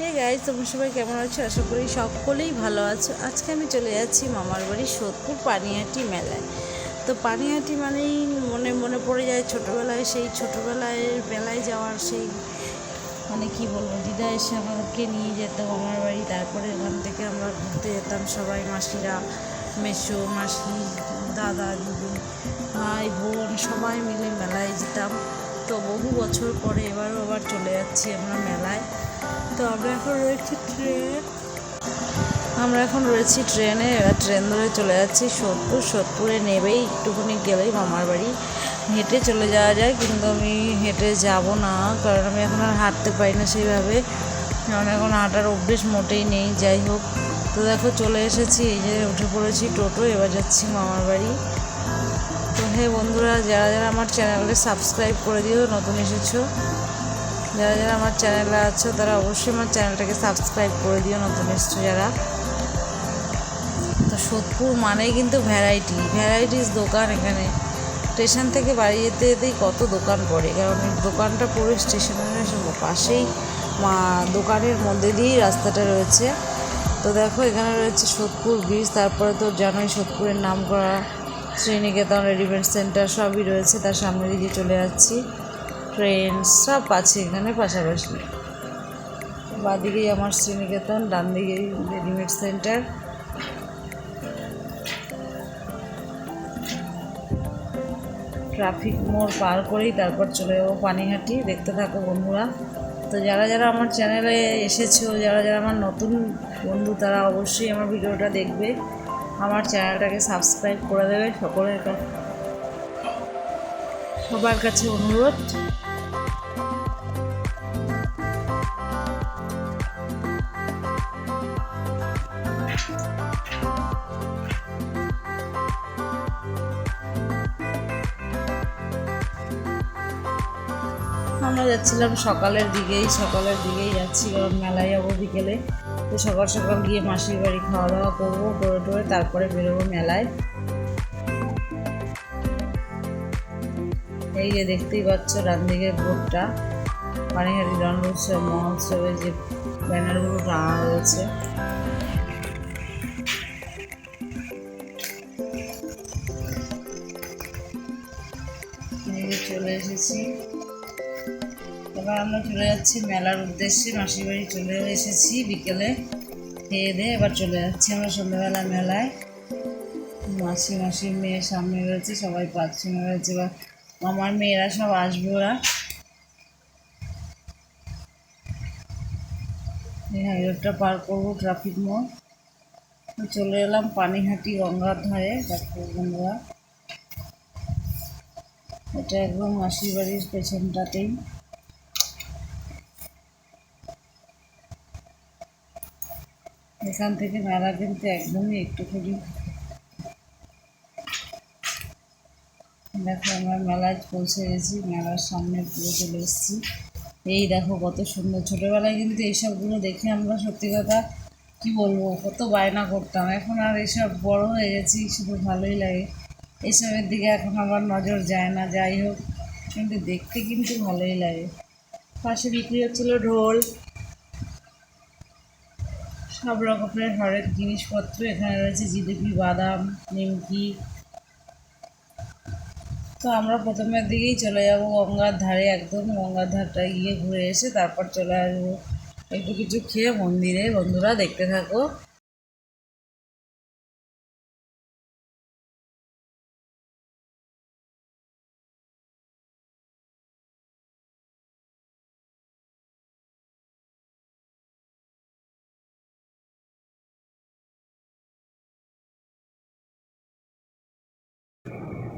Hey guys তোমরা সবাই কেমন আছো? আশা করি সকলেই ভালো আছো। আজকে আমি চলে যাচ্ছি মামার বাড়ি সোদপুর পানিয়াটি মেলায়। তো পানিয়াটি মানেই মনে মনে পড়ে যায় ছোটোবেলায়, সেই ছোটোবেলায় মেলায় যাওয়ার সেই মানে কি বলব দিদা এসে আমাদেরকে নিয়ে যেত মামার বাড়ি। তারপরে ওখান থেকে আমরা ঘুরতে যেতাম সবাই, মাসিরা, মেসো, মাসি, দাদা, দিদি, ভাই, বোন, সবাই মিলে মেলায় যেতাম। তো বহু বছর পরে এবারও আবার চলে যাচ্ছি আমরা মেলায়। তো আমরা এখন রয়েছি ট্রেন। আমরা এখন রয়েছি ট্রেনে, এবার ট্রেন ধরে চলে যাচ্ছি সোদপুর সোদপুরে নেবেই, একটুখানি গেলেই মামার বাড়ি। হেঁটে চলে যাওয়া যায় কিন্তু আমি হেঁটে যাব না, কারণ আমি এখন আর হাঁটতে পারি না সেইভাবে। কারণ এখন হাঁটার অভ্যেস মোটেই নেই, যাই হোক। তো দেখো, চলে এসেছি, এই যে উঠে পড়েছি টোটো, এবার যাচ্ছি মামার বাড়ি। তো হে বন্ধুরা, যারা যারা আমার চ্যানেলে সাবস্ক্রাইব করে দিও, নতুন এসেছ যারা যারা আমার চ্যানেলে আছো, তারা অবশ্যই আমার চ্যানেলটাকে সাবস্ক্রাইব করে দিও, নতুন এসছো যারা। তো সোদপুর মানেই কিন্তু ভ্যারাইটি ভ্যারাইটিস দোকান এখানে। স্টেশন থেকে বাড়ি যেতে যেতেই কত দোকান পড়ে। কারণ দোকানটা পুরো স্টেশনের পাশেই মা দোকানের মধ্যে দিয়েই রাস্তাটা রয়েছে। তো দেখো, এখানে রয়েছে সোদপুর ব্রিজ তারপরে তো জানোই সোদপুরের নাম করা শ্রীনিকেতন রেডিমেড সেন্টার সবই রয়েছে। তার সামনে দিকে চলে যাচ্ছি। ট্রেন সব আছে এখানে পাশাপাশি। বাদিকেই আমার শ্রীনিকেতন ডান দিকেই রেডিমেড সেন্টার ট্রাফিক মোড় পার করেই তারপর চলে যাব পানিহাটি। দেখতে থাকো বন্ধুরা। তো যারা যারা আমার চ্যানেলে এসেছ, যারা যারা আমার নতুন বন্ধু, তারা অবশ্যই আমার ভিডিওটা দেখবে। আমার চ্যানেলটাকে সাবস্ক্রাইব করে দেবে সকলের কাছে সবার কাছে অনুরোধ। আমরা যাচ্ছিলাম সকালের দিকেই সকালের দিকেই যাচ্ছি কারণ মেলায় যাব বিকেলে। তো সকাল সকাল গিয়ে মাসির বাড়ি খাওয়া দাওয়া করব, করে টোরে তারপরে বেরোবো মেলায়। এই যে দেখতেই পাচ্ছ ডান দিকের বোর্ডটা। পানিহাটি রণ উৎসব, মহোৎসবের যে ব্যানারগুলো টাঙা রয়েছে। চলে এসেছি। এবার আমরা চলে যাচ্ছি, মেলার উদ্দেশ্যে মাসির বাড়ি চলে এসেছি বিকেলে। খেয়ে দিয়ে এবার চলে যাচ্ছি আমরা সন্ধ্যাবেলা মেলায়। মাসি, মাসির মেয়ের সামনে রয়েছে, সবাই পাচ্ছিল রয়েছে, বা আমার মেয়েরা সব আসবে ওরা। এই হাইরোডটা পার করব, ট্রাফিক মোড়। চলে এলাম পানিহাটি গঙ্গার ধারে, দেখো বন্ধুরা। এটা একদম মাসির বাড়ির পেছনটাতেই। এখান থেকে মেলা কিন্তু একদমই একটুখানি। দেখো, আমরা মেলায় পৌঁছে গেছি, মেলার সামনে পুরো চলে এসেছি। এই দেখো, কত সুন্দর। ছোটোবেলায় কিন্তু এইসবগুলো দেখে আমরা সত্যি কথা কী বলব, কত বায়না করতাম। এখন আর এসব বড় হয়ে গেছি, শুধু ভালোই লাগে। এসবের দিকে এখন আবার নজর যায় না, যাই হোক। কিন্তু দেখতে কিন্তু ভালোই লাগে। পাশে বিক্রি হচ্ছিল ঢোল। সব রকমের হরেক জিনিসপত্র এখানে রয়েছে, জিলিপি, বাদাম, নিমকি। তো আমরা প্রথমের দিকেই চলে যাব গঙ্গার ধারে, একদম গঙ্গার ধারটা গিয়ে ঘুরে এসে তারপর চলে আসব। একটু কিছু খেয়ে মন্দিরে বন্ধুরা দেখতে থাকো।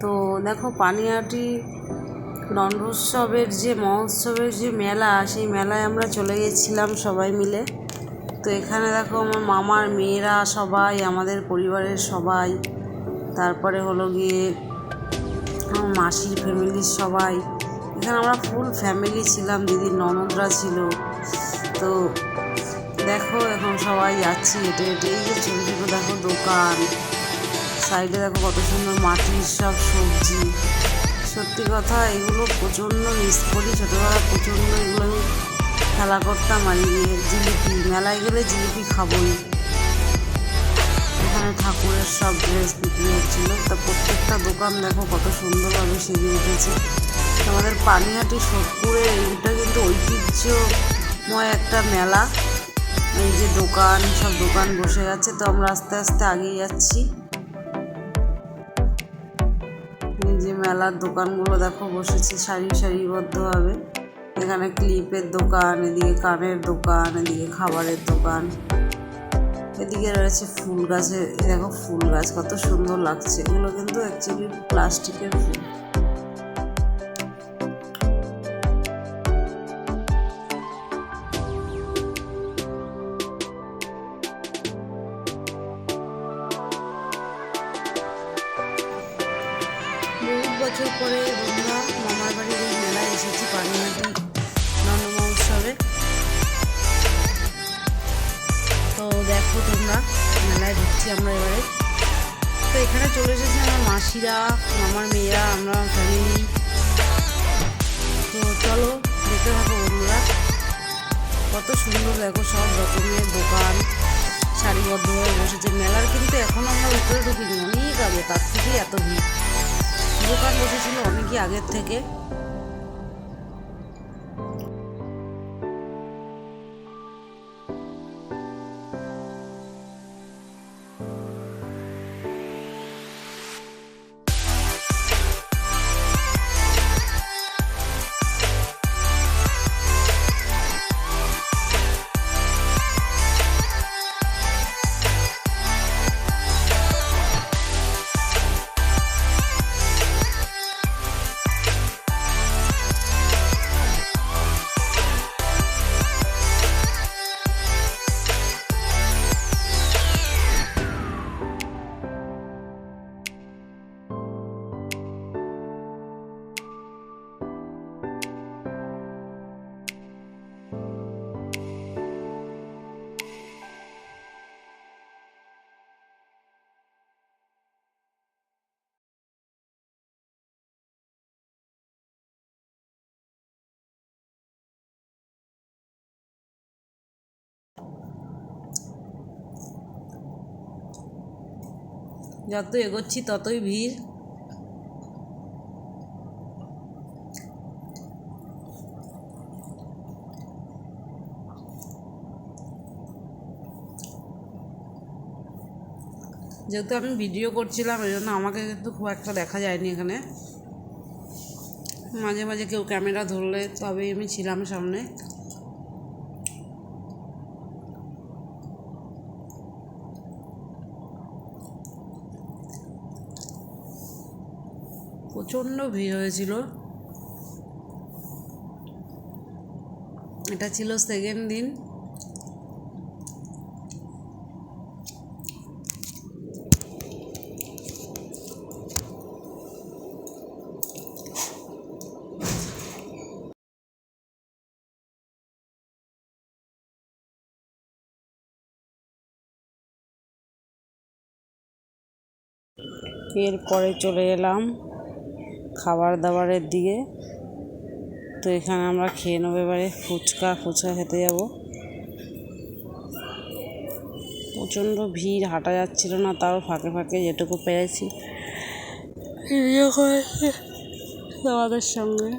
তো দেখো পানিহাটি রণোৎসবের যে মহোৎসবের যে মেলা, সেই মেলায় আমরা চলে গেছিলাম সবাই মিলে। তো এখানে দেখো আমার মামার মেয়েরা সবাই, আমাদের পরিবারের সবাই। তারপরে হলো গিয়ে আমার মাসির ফ্যামিলির সবাই। এখানে আমরা ফুল ফ্যামিলি ছিলাম দিদির ননদরা ছিল। তো দেখো এখন সবাই যাচ্ছি হেঁটে হেঁটে। এই যে ছোটো ছোটো দেখো দোকান। সাইডে দেখো কত সুন্দর মাটির সব সবজি। সত্যি কথা, এগুলো প্রচণ্ড মিস করি। ছোটোবেলা প্রচণ্ড এগুলো আমি খেলা করতাম আর ইয়ে জিলিপি, মেলায় গেলে জিলিপি খাবোই। এখানে ঠাকুরের সব ড্রেস বিক্রি হচ্ছিল। তা প্রত্যেকটা দোকান দেখো কত সুন্দরভাবে সেজে উঠেছে। আমাদের পানিহাটি, সোদপুরে এইটা কিন্তু ঐতিহ্যময় একটা মেলা। এই যে দোকান, সব দোকান বসে গেছে তো আমরা আস্তে আস্তে আগিয়ে যাচ্ছি। মেলার দোকানগুলো দেখো বসেছে সারি সারিবদ্ধভাবে। এখানে ক্লিপের দোকান, এদিকে কানের দোকান, এদিকে খাবারের দোকান, এদিকে রয়েছে ফুল গাছে। দেখো ফুল গাছ কত সুন্দর লাগছে। এগুলো কিন্তু অ্যাকচুয়ালি প্লাস্টিকের ফুল। আমার মাসিরা মামার মেয়েরা, আমরা ফ্যামিলি তো চলো, দেখতে থাকো বন্ধুরা। কত সুন্দর দেখো সব রকমের দোকান, সারিবদ্ধভাবে বসেছে। মেলার কিন্তু এখন আমরা ভিতরে ঢুকিনি, অনেক আগে, তার থেকেই এত ভিড়। দোকান বসেছিল অনেকই আগের থেকে। যত এগোচ্ছি ততই ভিড়। যেহেতু আমি ভিডিও করছিলাম, এই জন্য আমাকে কিন্তু খুব একটা দেখা যায়নি এখানে। মাঝে মাঝে কেউ ক্যামেরা ধরলে তবেই আমি ছিলাম সামনে। প্রচণ্ড ভিড় হয়েছিল। এটা ছিল সেকেন্ড দিন। এরপরে চলে এলাম। খাবার দাবারের দিকে। তো এখানে আমরা খেয়ে নেব এবারে। ফুচকা ফুচকা খেতে যাব। প্রচণ্ড ভিড়, হাঁটা যাচ্ছিল না, তাও ফাঁকে ফাঁকে যেটুকু পেরেছি। ভিডিও তোমাদের সঙ্গে।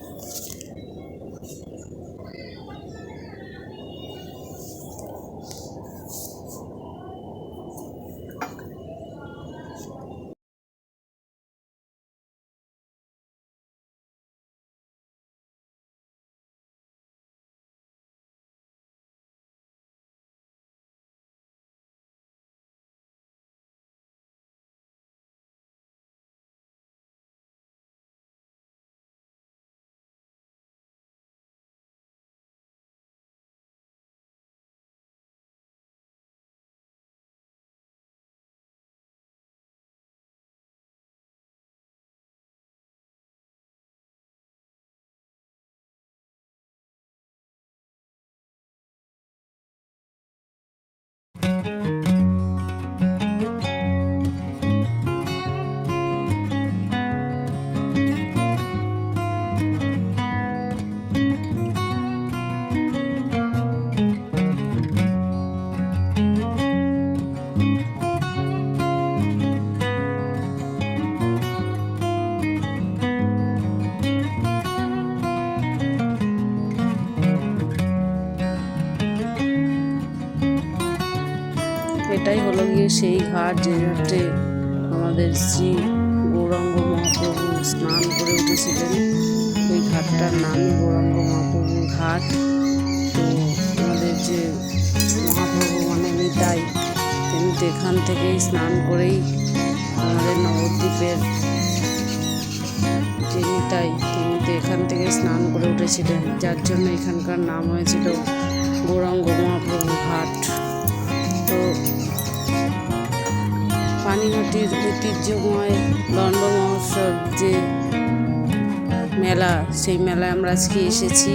ঘাট যে ঘাটে আমাদের শ্রী গৌরাঙ্গ মহাপ্রভু স্নান করে উঠেছিলেন। ওই ঘাটটার নামই গৌরাঙ্গ মহাপ্রভুর ঘাট। তো আমাদের যে মহাপ্রভু মানে নিতাই তিনি তো এখান থেকেই স্নান করেই আমাদের নবদ্বীপের যে নিতাই তিনি তো এখান থেকে স্নান করে উঠেছিলেন। যার জন্য এখানকার নাম হয়েছিল গৌরাঙ্গ মহাপ্রভু ঘাট। তো পানিহাটির ঐতিহ্যময় দণ্ড মহোৎসব যে মেলা, সেই মেলায় আমরা আজকে এসেছি।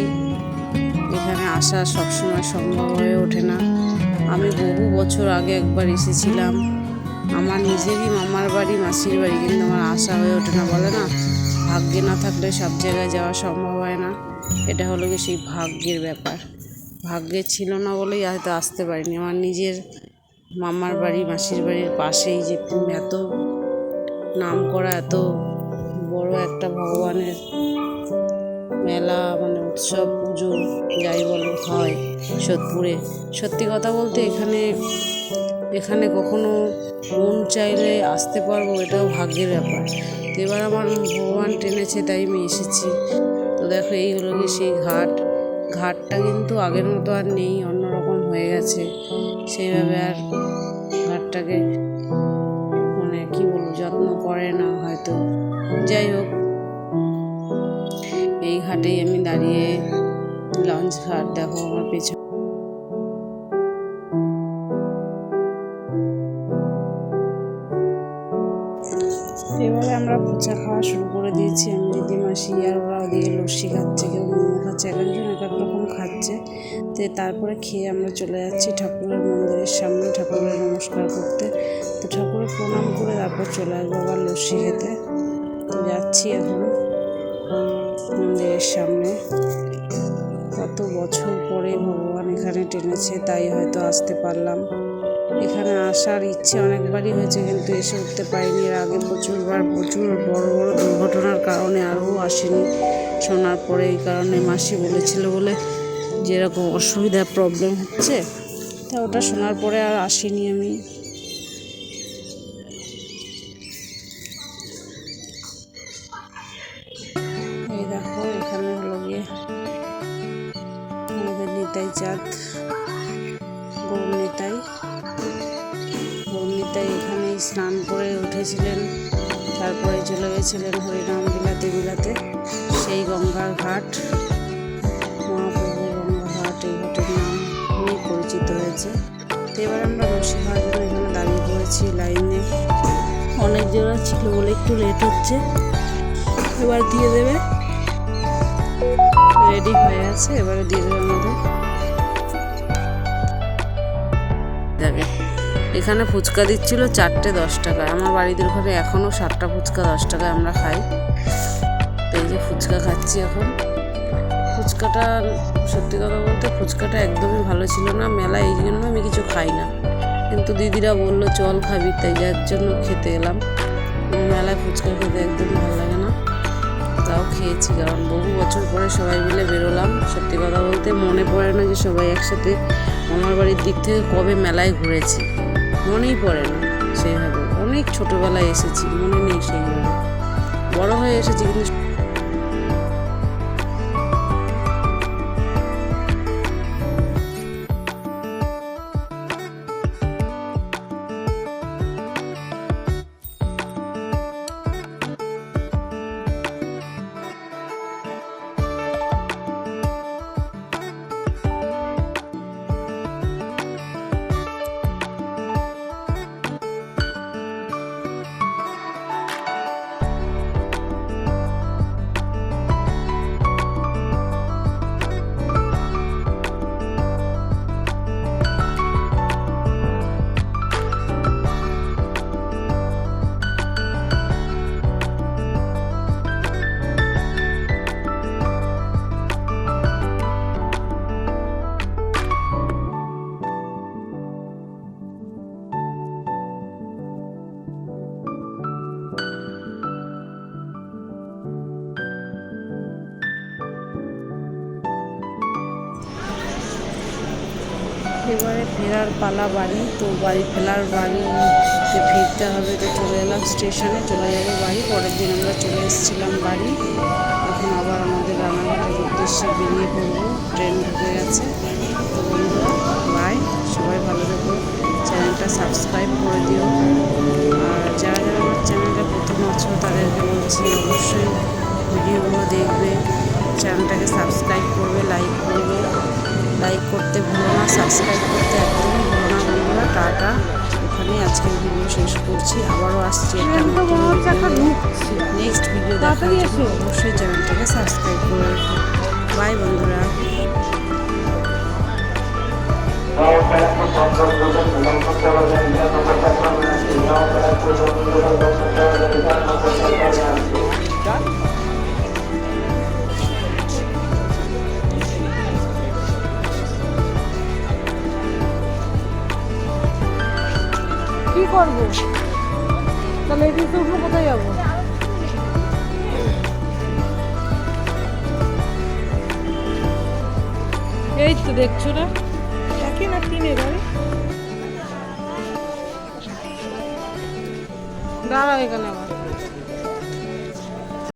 এখানে আসা সবসময় সম্ভব হয়ে ওঠে না। আমি বহু বছর আগে একবার এসেছিলাম। আমার নিজেরই মামার বাড়ি, মাসির বাড়ি, কিন্তু আমার আসা হয়ে ওঠে না, বলে না? ভাগ্যে না থাকলে সব জায়গায় যাওয়া সম্ভব হয় না। এটা হলো কি সেই ভাগ্যের ব্যাপার। ভাগ্যে ছিল না বলেই হয়তো আসতে পারিনি। আমার নিজের মামার বাড়ি, মাসির বাড়ির পাশেই যে এত নাম করা এত বড় একটা ভগবানের মেলা মানে উৎসব, পুজো, যাই বলো হয় সোদপুরে। সত্যি কথা বলতে এখানে এখানে কখনো মন চাইলে আসতে পারব, এটাও ভাগ্যের ব্যাপার। তো এবার আমার ভগবান টেনেছে, তাই আমি এসেছি। তো দেখো, এই হলো গিয়ে সেই ঘাট। ঘাটটা কিন্তু আগের মতো আর নেই, অন্যরকম হয়ে গেছে। সেইভাবে আর ঘাটটাকে মানে কি বলব, যত্ন করে না হয়তো। যাই হোক, এই ঘাটেই আমি দাঁড়িয়ে লঞ্চ ঘাট দেখো আমার পেছনে। এবারে আমরা ফুচকা খাওয়া শুরু করে দিয়েছি। আমি দিদিমাসি আর ওরা ওদিকে লস্যি খাচ্ছে, কেউ মোমো খাচ্ছে এক একজন এক এক রকম খাচ্ছে। তো তারপরে খেয়ে আমরা চলে যাচ্ছি ঠাকুরের মন্দিরের সামনে ঠাকুরের নমস্কার করতে। তো ঠাকুরের প্রণাম করে তারপর চলে আসব আবার লস্যি খেতে। তো যাচ্ছি এখন মন্দিরের সামনে। কত বছর পরে ভগবান এখানে টেনেছে তাই হয়তো আসতে পারলাম। এখানে আসার ইচ্ছে অনেকবারই হয়েছে কিন্তু এসে উঠতে পারিনি। এর আগে প্রচুরবার প্রচুর বড় বড় দুর্ঘটনার কারণে আরও আসেনি। শোনার পরে এই কারণে মাসি বলেছিল বলে যেরকম অসুবিধা প্রবলেম হচ্ছে, তা ওটা শোনার পরে আর আসিনি আমি। দেখো, এখানে নিতাই চাঁদ, গৌর নিতাই। গৌর নিতাই এখানে স্নান করে উঠেছিলেন, তারপরে চলে গেছিলেন হরিনাম বিলাতে বিলাতে। সেই গঙ্গার ঘাট। মহাপ্রভু গঙ্গা ঘাট, এই ঘাটের নাম নিয়ে পরিচিত হয়েছে। তো এবার আমরা রসি জন্য এখানে দাঁড়িয়ে পড়েছি লাইনে। অনেক জোড়া ছিল বলে একটু লেট হচ্ছে। এবার দিয়ে দেবে। রেডি হয়ে আছে এবারে দিয়ে দেবে আমাদের। এখানে ফুচকা দিচ্ছিল চারটে দশ টাকায়। আমার বাড়িতে ওখানে এখনও সাতটা ফুচকা দশ টাকায় আমরা খাই। এই যে ফুচকা খাচ্ছি এখন। ফুচকাটা সত্যি কথা বলতে ফুচকাটা একদমই ভালো ছিল না, মেলা এই জন্য আমি কিছু খাই না। কিন্তু দিদিরা বলল, চল খাবি। তাই যার জন্য খেতে এলাম। মেলায় ফুচকা খেতে একদম ভালো লাগে না। তাও খেয়েছি, কারণ বহু বছর পরে সবাই মিলে বেরোলাম। সত্যি কথা বলতে মনে পড়ে না যে সবাই একসাথে আমার বাড়ির দিক থেকে কবে মেলায় ঘুরেছি। মনেই পড়ে না সেইভাবে। অনেক ছোটোবেলায় এসেছি, মনে নেই সেইভাবে। বড় হয়ে এসেছি, কিন্তু এবারে ফেরার পালা বাড়ি, তো বাড়ি ফেরার বাড়িতে ফিরতে হবে তো চলে এলাম স্টেশনে, চলে যাব বাড়ি। পরের দিন আমরা চলে এসেছিলাম বাড়ি। এখন আবার আমাদের রান্নাঘাটের উদ্দেশ্যে বেরিয়ে পড়ব। ট্রেন ঢুকে গেছে। তো বন্ধুরা বাই সবাই ভালো থেকো। চ্যানেলটা সাবস্ক্রাইব করে দিও। আর যারা যারা আমার চ্যানেলটা প্রথম আছো, তাদেরকে বলছি অবশ্যই ভিডিওগুলো দেখবে। চ্যানেলটাকে সাবস্ক্রাইব করবে লাইক করবে। লাইক করতে ভুলো না সাবস্ক্রাইব করতে একদমই ভুলো না বন্ধুরা। টাটা। ওখানে আজকের ভিডিও শেষ করছি। আবারও আসছি একটা নেক্সট ভিডিও দেখার জন্য অবশ্যই চ্যানেলটাকে সাবস্ক্রাইব করে রেখো। বাই বন্ধুরা।